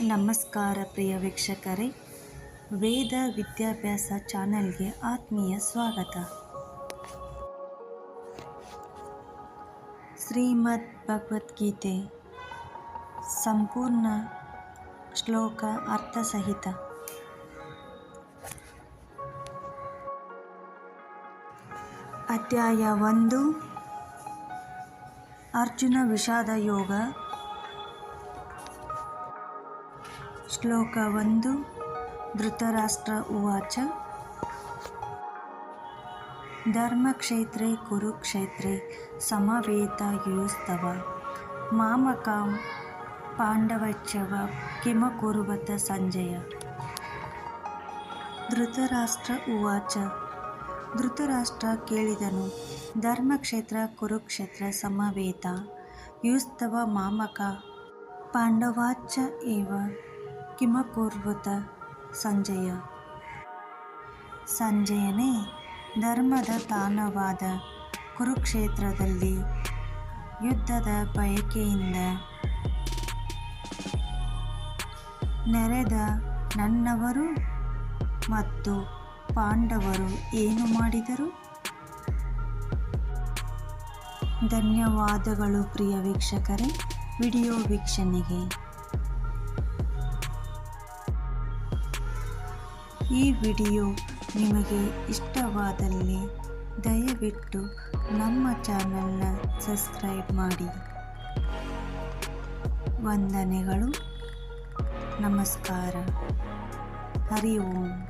ನಮಸ್ಕಾರ ಪ್ರಿಯ ವೀಕ್ಷಕರೇ. ವೇದ ವಿದ್ಯಾಭ್ಯಾಸ ಚಾನೆಲ್ಗೆ ಆತ್ಮೀಯ ಸ್ವಾಗತ. ಶ್ರೀಮದ್ ಭಗವದ್ಗೀತೆ, ಸಂಪೂರ್ಣ ಶ್ಲೋಕ ಅರ್ಥಸಹಿತ. ಅಧ್ಯಾಯ ಒಂದು, ಅರ್ಜುನ ವಿಷಾದ ಯೋಗ ಶ್ಲೋಕ ಒಂದು, ಧೃತರಾಷ್ಟ್ರ ಉವಾಚ. ಧರ್ಮಕ್ಷೇತ್ರೇ ಕುರುಕ್ಷೇತ್ರೇ ಸಮವೇತಾಯುಸ್ತವ. ಮಾಮಕಾಂ ಪಾಂಡವಚ್ಚವ ಕಿಮಕುರುವತ ಸಂಜಯ. ಧೃತರಾಷ್ಟ್ರ ಉವಾಚ. ಧೃತರಾಷ್ಟ್ರ ಕೇಳಿದನು, ಧರ್ಮಕ್ಷೇತ್ರ ಕುರುಕ್ಷೇತ್ರ ಸಮವೇತ, ಯುಸ್ತವ ಮಾಮಕ ಪಾಂಡವಾಚ ಏವ. ಕಿಮಕುರ್ವತ ಸಂಜಯ. ಸಂಜಯನೇ ಧರ್ಮದ ತಾಣವಾದ ಕುರುಕ್ಷೇತ್ರದಲ್ಲಿ ಯುದ್ಧದ ಬಯಕೆಯಿಂದ ನೆರೆದ ನನ್ನವರು ಮತ್ತು ಪಾಂಡವರು ಏನು ಮಾಡಿದರು? ಧನ್ಯವಾದಗಳು ಪ್ರಿಯ ವೀಕ್ಷಕರೇ. ವಿಡಿಯೋ ವೀಕ್ಷಣೆಗೆ ಈ ವಿಡಿಯೋ ನಿಮಗೆ ಇಷ್ಟವಾದಲ್ಲಿ ದಯವಿಟ್ಟು ನಮ್ಮ ಚಾನಲ್ನ ಸಬ್ಸ್ಕ್ರೈಬ್ ಮಾಡಿ. ವಂದನೆಗಳು. ನಮಸ್ಕಾರ. ಹರಿ ಓಂ.